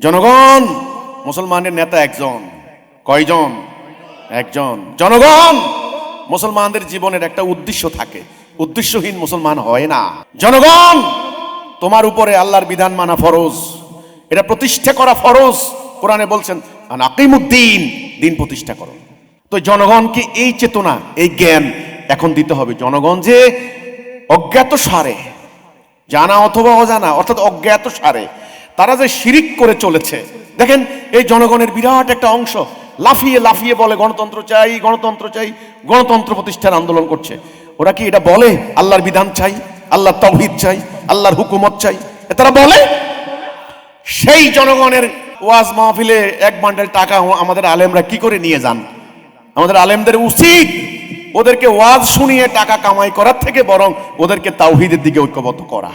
জনগণ, মুসলমানের নেতা একজন। কয়জন? একজন। জনগণ, মুসলমানদের জীবনের একটা উদ্দেশ্য থাকে। উদ্দেশ্যহীন মুসলমান হয় না। জনগণ, তোমার উপরে আল্লাহর বিধান মানা ফরজ। এটা প্রতিষ্ঠা করা ফরজ। কোরআনে বলছেন আকিমুদ্দিন দিন প্রতিষ্ঠা করো। তো জনগণকে এই চেতনা, এই জ্ঞান এখন দিতে হবে। জনগণ যে অজ্ঞাত সারে জানা অথবা অজানা, অর্থাৎ অজ্ঞাত সারে তারা যে শিরিক করে চলেছে। দেখেন, এই জনগণের বিরাট একটা অংশ লাফিয়ে লাফিয়ে বলে, গণতন্ত্র চাই গণতন্ত্র চাই, গণতন্ত্র প্রতিষ্ঠার আন্দোলন করছে। ওরা কি এটা বলে? আল্লাহর বিধান চাই, আল্লাহর তৌহিদ চাই, আল্লাহর হুকুমত চাই। তারা বলে, সেই জনগণের ওয়াজ মাহফিলে এক বান্ডেল টাকা আমাদের আলেমরা কি করে নিয়ে যান? আমাদের আলেমদের উচিত ওদেরকে ওয়াজ শুনিয়ে টাকা কামাই করার থেকে বরং ওদেরকে তাওহিদের দিকে ঐক্যবদ্ধ করা।